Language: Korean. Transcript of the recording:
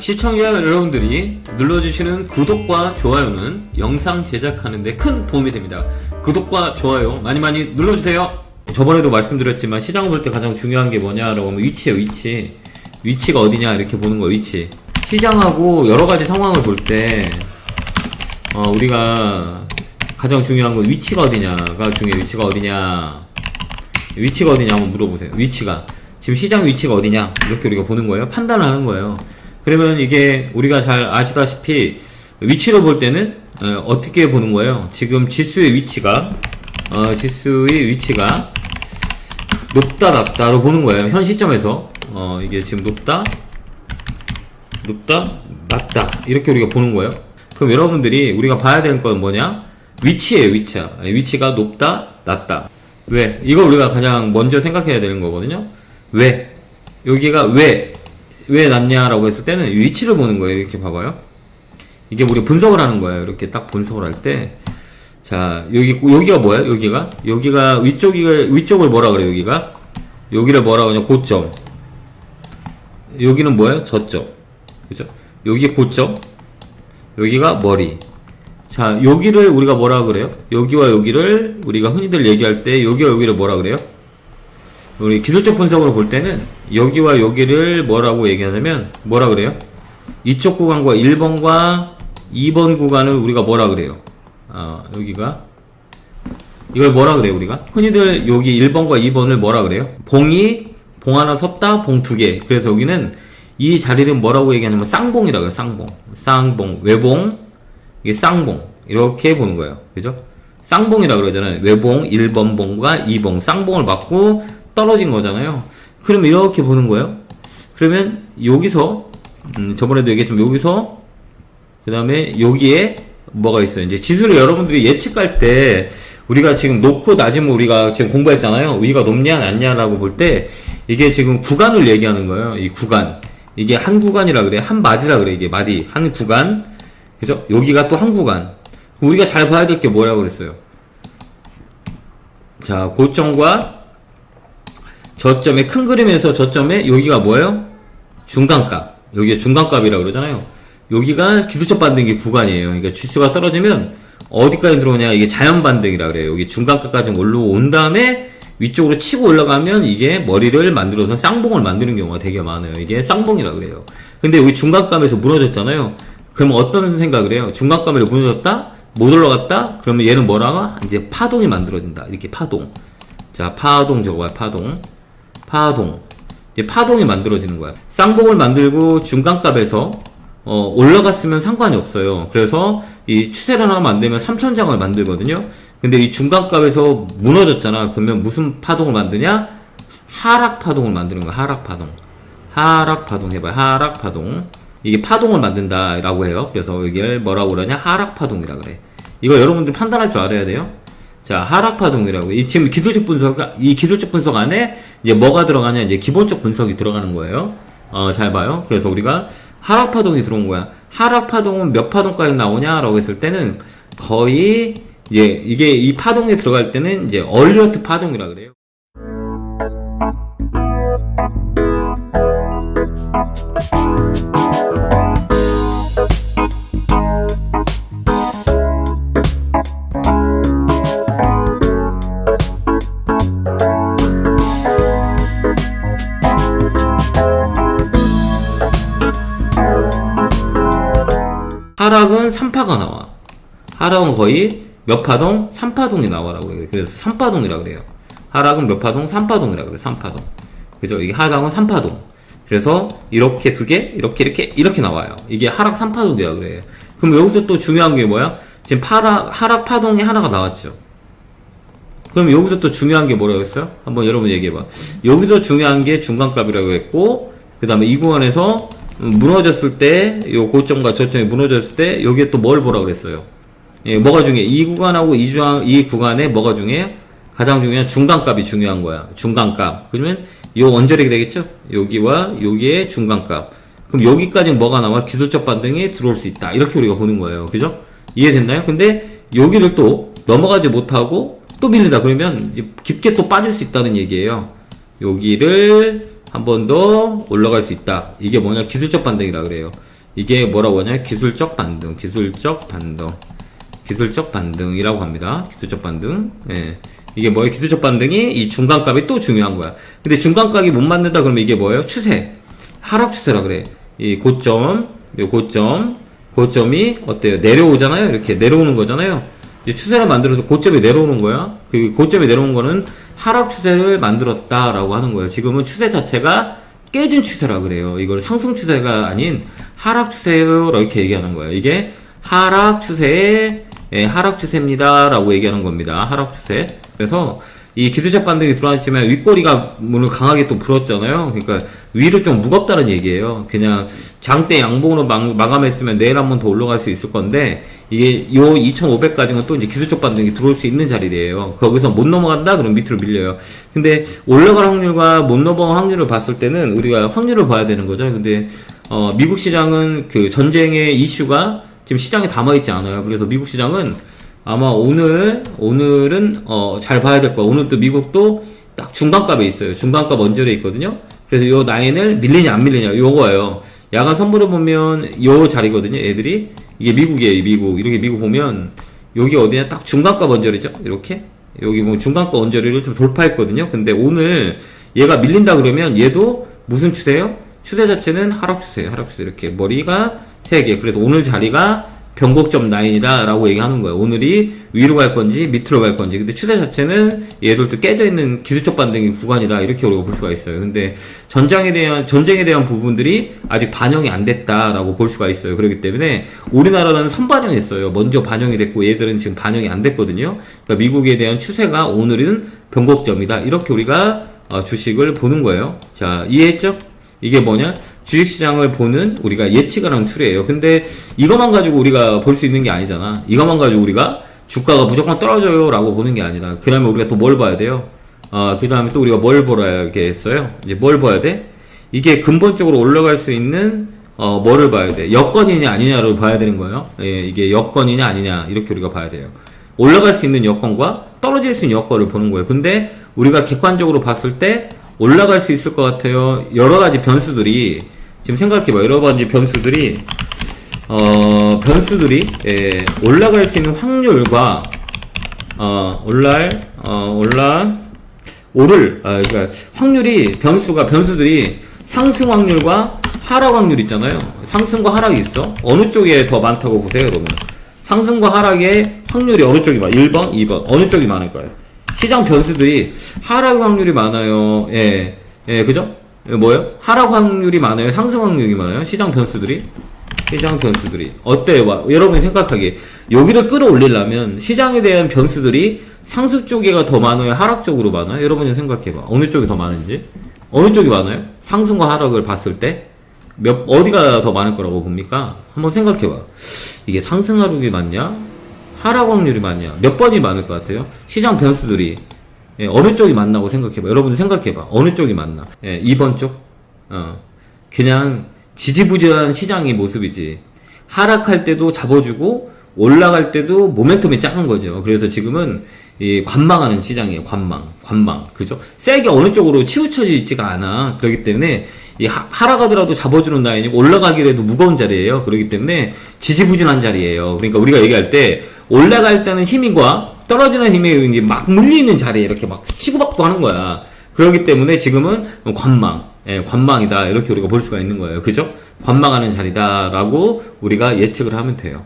시청자 여러분들이 눌러주시는 구독과 좋아요는 영상 제작하는데 큰 도움이 됩니다. 구독과 좋아요 많이 많이 눌러주세요. 저번에도 말씀드렸지만 시장 볼때 가장 중요한 게 뭐냐라고 하면 위치예요, 위치. 위치가 어디냐 이렇게 보는 거예요, 위치. 시장하고 여러 가지 상황을 볼 때, 어, 우리가 가장 중요한 건 위치가 어디냐가 중요해요. 위치가 어디냐. 위치가 어디냐 한번 물어보세요. 위치가. 지금 시장 위치가 어디냐. 이렇게 우리가 보는 거예요. 판단을 하는 거예요. 그러면 이게 우리가 잘 아시다시피 위치로 볼 때는 어, 떻게 보는 거예요? 지금 지수의 위치가 어, 지수의 위치가 높다 낮다로 보는 거예요. 현 시점에서 어, 이게 지금 높다 높다 낮다 이렇게 우리가 보는 거예요. 그럼 여러분들이 우리가 봐야 되는 건 뭐냐? 위치예요, 위치. 위치가 높다 낮다. 왜? 이거 우리가 가장 먼저 생각해야 되는 거거든요. 왜? 여기가 왜? 왜 낮냐라고 했을 때는 위치를 보는 거예요. 이렇게 봐봐요. 이게 우리 분석을 하는 거예요. 이렇게 딱 분석을 할 때. 자, 여기, 여기가 뭐야? 여기가? 여기가, 위쪽이, 위쪽을 뭐라 그래요? 여기가? 여기를 뭐라 그러냐? 고점. 여기는 뭐예요? 저점. 그죠? 여기 고점. 여기가 머리. 자, 여기를 우리가 뭐라 그래요? 여기와 여기를 우리가 흔히들 얘기할 때 여기와 여기를 뭐라 그래요? 우리 기술적 분석으로 볼 때는 여기와 여기를 뭐라고 얘기하냐면 뭐라 그래요? 이쪽 구간과 1번과 2번 구간을 우리가 뭐라 그래요? 아, 여기가 이걸 뭐라 그래요, 우리가? 흔히들 여기 1번과 2번을 뭐라 그래요? 봉이 봉 하나 섰다, 봉 두 개. 그래서 여기는 이 자리를 뭐라고 얘기하냐면 쌍봉이라고 해요, 쌍봉. 쌍봉, 외봉, 이게 쌍봉. 이렇게 보는 거예요. 그죠? 쌍봉이라 그러잖아요. 외봉, 1번 봉과 2봉. 쌍봉을 맞고 떨어진 거잖아요. 그럼 이렇게 보는 거예요. 그러면 여기서, 음, 저번에도 얘기했지만 여기서, 그 다음에 여기에 뭐가 있어요. 이제 지수를 여러분들이 예측할 때 우리가 지금 놓고 낮으면 우리가 지금 공부했잖아요. 위가 높냐 낮냐라고 볼 때 이게 지금 구간을 얘기하는 거예요. 이 구간. 이게 한 구간이라 그래. 한 마디라 그래. 이게 마디. 한 구간. 그죠? 여기가 또 한 구간. 우리가 잘 봐야 될 게 뭐라고 그랬어요? 자, 고점과 저점의 큰 그림에서 저점에 여기가 뭐예요? 중간값. 여기가 중간값이라고 그러잖아요. 여기가 기술적 반등기 구간이에요. 그러니까 지수가 떨어지면 어디까지 들어오냐? 이게 자연 반등이라 그래요. 여기 중간값까지 올라온 다음에 위쪽으로 치고 올라가면 이게 머리를 만들어서 쌍봉을 만드는 경우가 되게 많아요. 이게 쌍봉이라 그래요. 근데 여기 중간값에서 무너졌잖아요. 그러면 어떤 생각을 해요? 중간값으로 무너졌다? 못 올라갔다? 그러면 얘는 뭐라고? 이제 파동이 만들어진다. 이렇게 파동. 자, 파동 저거야, 파동. 파동. 이제 파동이 만들어지는 거야. 쌍봉을 만들고 중간값에서 어, 올라갔으면 상관이 없어요. 그래서 이 추세를 하나 만들면 3천장을 만들거든요. 근데 이 중간값에서 무너졌잖아. 그러면 무슨 파동을 만드냐? 하락 파동을 만드는 거야. 하락 파동. 하락 파동 해봐요. 하락 파동. 이게 파동을 만든다라고 해요. 그래서 이걸 뭐라고 그러냐? 하락 파동이라 그래. 이거 여러분들 판단할 줄 알아야 돼요. 자, 하락 파동이라고. 이 지금 기술적 분석, 이 기술적 분석 안에 이제 뭐가 들어가냐? 이제 기본적 분석이 들어가는 거예요. 어, 잘 봐요. 그래서 우리가 하락 파동이 들어온 거야. 하락 파동은 몇 파동까지 나오냐라고 했을 때는 거의 이제 이게 이 파동에 들어갈 때는 이제 얼리어트 파동이라 그래요. 하락은 거의 몇 파동? 3파동이 나와라고 그래요. 그래서 3파동이라 그래요. 하락은 몇 파동? 3파동이라 그래요. 3파동. 그죠? 이게 하락은 3파동. 그래서 이렇게 두 개, 이렇게 이렇게 이렇게 나와요. 이게 하락 3파동이라 그래요. 그럼 여기서 또 중요한 게 뭐야? 지금 파락 하락 파동이 하나가 나왔죠. 그럼 여기서 또 중요한 게 뭐라고 했어요? 한번 여러분 얘기해봐. 여기서 중요한 게 중간값이라고 했고, 그 다음에 이 구간에서 음, 무너졌을 때, 요 고점과 저점이 무너졌을 때, 여기에 또 뭘 보라 그랬어요? 예, 뭐가 중요해? 이 구간하고 이 중앙, 이 구간에 뭐가 중요해? 가장 중요한 중간값이 중요한 거야. 중간값. 그러면 요 원저력이 되겠죠? 여기와 여기의 중간값. 그럼 여기까지 뭐가 나와? 기술적 반등이 들어올 수 있다. 이렇게 우리가 보는 거예요. 그죠? 이해됐나요? 근데 여기를 또 넘어가지 못하고 또 밀리다. 그러면 깊게 또 빠질 수 있다는 얘기예요. 여기를 한 번 더 올라갈 수 있다. 이게 뭐냐? 기술적 반등이라 그래요. 이게 뭐라고 하냐? 기술적 반등, 기술적 반등, 기술적 반등이라고 합니다. 기술적 반등. 예. 이게 뭐예요? 기술적 반등이 이 중간값이 또 중요한 거야. 근데 중간값이 못 맞는다 그러면 이게 뭐예요? 추세. 하락 추세라 그래. 이 고점, 요 고점, 고점이 어때요? 내려오잖아요. 이렇게 내려오는 거잖아요. 이제 추세를 만들어서 고점이 내려오는 거야. 그 고점이 내려오는 거는 하락 추세를 만들었다라고 하는 거예요. 지금은 추세 자체가 깨진 추세라 그래요. 이걸 상승 추세가 아닌 하락 추세로 이렇게 얘기하는 거예요. 이게 하락 추세의 예, 하락 추세입니다 라고 얘기하는 겁니다. 하락 추세. 그래서 이 기술적 반등이 들어왔지만 윗꼬리가 물론 강하게 또 불었잖아요. 그러니까 위로 좀 무겁다는 얘기예요. 그냥 장대 양봉으로 막, 마감했으면 내일 한 번 더 올라갈 수 있을 건데 이게 요 2,500까지는 또 이제 기술적 반등이 들어올 수 있는 자리래요. 거기서 못 넘어간다 그럼 밑으로 밀려요. 근데 올라갈 확률과 못 넘어갈 확률을 봤을 때는 우리가 확률을 봐야 되는 거죠. 근데 어, 미국 시장은 그 전쟁의 이슈가 지금 시장에 담아 있지 않아요. 그래서 미국 시장은 아마 오늘 오늘은 어, 잘 봐야 될 거야. 오늘 또 미국도 딱 중간값에 있어요. 중간값 언저리에 있거든요. 그래서 요 라인을 밀리냐 안 밀리냐 요거예요. 야간 선물을 보면 요 자리거든요. 애들이 이게 미국이에요. 미국 이렇게 미국 보면 여기 어디냐 딱 중간값 언저리죠. 이렇게 여기 보면 중간값 언저리를 좀 돌파했거든요. 근데 오늘 얘가 밀린다 그러면 얘도 무슨 추세예요? 추세 자체는 하락 추세예요. 하락 추세 이렇게 머리가 세 개. 그래서 오늘 자리가 변곡점 라인이다라고 얘기하는 거예요. 오늘이 위로 갈 건지 밑으로 갈 건지. 근데 추세 자체는 얘들도 깨져 있는 기술적 반등의 구간이다 이렇게 우리가 볼 수가 있어요. 근데 전장에 대한 전쟁에 대한 부분들이 아직 반영이 안 됐다라고 볼 수가 있어요. 그렇기 때문에 우리나라는 선반영했어요. 먼저 반영이 됐고 얘들은 지금 반영이 안 됐거든요. 그러니까 미국에 대한 추세가 오늘은 변곡점이다. 이렇게 우리가 어, 주식을 보는 거예요. 자 이해했죠? 이게 뭐냐? 주식시장을 보는 우리가 예측을 하는 툴이에요. 근데 이것만 가지고 우리가 볼 수 있는 게 아니잖아. 이것만 가지고 우리가 주가가 무조건 떨어져요 라고 보는 게 아니라 그 다음에 우리가 또 뭘 봐야 돼요? 아, 그 다음에 또 우리가 뭘 보라겠어요? 이제 뭘 봐야 돼? 이게 근본적으로 올라갈 수 있는 어, 뭐를 봐야 돼? 여건이냐 아니냐를 봐야 되는 거예요. 예, 이게 여건이냐 아니냐 이렇게 우리가 봐야 돼요. 올라갈 수 있는 여건과 떨어질 수 있는 여건을 보는 거예요. 근데 우리가 객관적으로 봤을 때 올라갈 수 있을 것 같아요. 여러 가지 변수들이 지금 생각해봐. 여러 가지 변수들이 어 변수들이 예, 올라갈 수 있는 확률과 어 올랄 어 올라 오를 아 그러니까 확률이 변수가 변수들이 상승 확률과 하락 확률 있잖아요. 상승과 하락이 있어. 어느 쪽에 더 많다고 보세요, 여러분. 상승과 하락의 확률이 어느 쪽이 많아? 1번, 2번. 어느 쪽이 많을까요? 시장 변수들이 하락 확률이 많아요. 예. 예, 그죠? 예, 뭐예요? 하락 확률이 많아요. 상승 확률이 많아요. 시장 변수들이. 시장 변수들이. 어때요? 와, 여러분이 생각하기에. 여기를 끌어올리려면 시장에 대한 변수들이 상승 쪽에가 더 많아요? 하락 쪽으로 많아요? 여러분이 생각해봐. 어느 쪽이 더 많은지. 어느 쪽이 많아요? 상승과 하락을 봤을 때? 몇, 어디가 더 많을 거라고 봅니까? 한번 생각해봐. 이게 상승 하락이 많냐? 하락 확률이 많냐? 몇 번이 많을 것 같아요? 시장 변수들이 예, 어느 쪽이 맞나고 생각해봐. 여러분들 생각해봐. 어느 쪽이 맞나? 예, 2번 쪽? 어. 그냥 지지부진한 시장의 모습이지. 하락할 때도 잡아주고 올라갈 때도 모멘텀이 작은 거죠. 그래서 지금은 이 관망하는 시장이에요. 관망, 관망, 그죠? 세게 어느 쪽으로 치우쳐지지가 않아. 그렇기 때문에 이 하, 하락하더라도 잡아주는 라인이 올라가기라도 무거운 자리예요. 그렇기 때문에 지지부진한 자리예요. 그러니까 우리가 얘기할 때 올라갈 때는 힘과 떨어지는 힘이 이제 막 물리는 자리에 이렇게 막 치고받고 하는 거야. 그렇기 때문에 지금은 관망, 예, 관망이다. 이렇게 우리가 볼 수가 있는 거예요. 그죠? 관망하는 자리다라고 우리가 예측을 하면 돼요.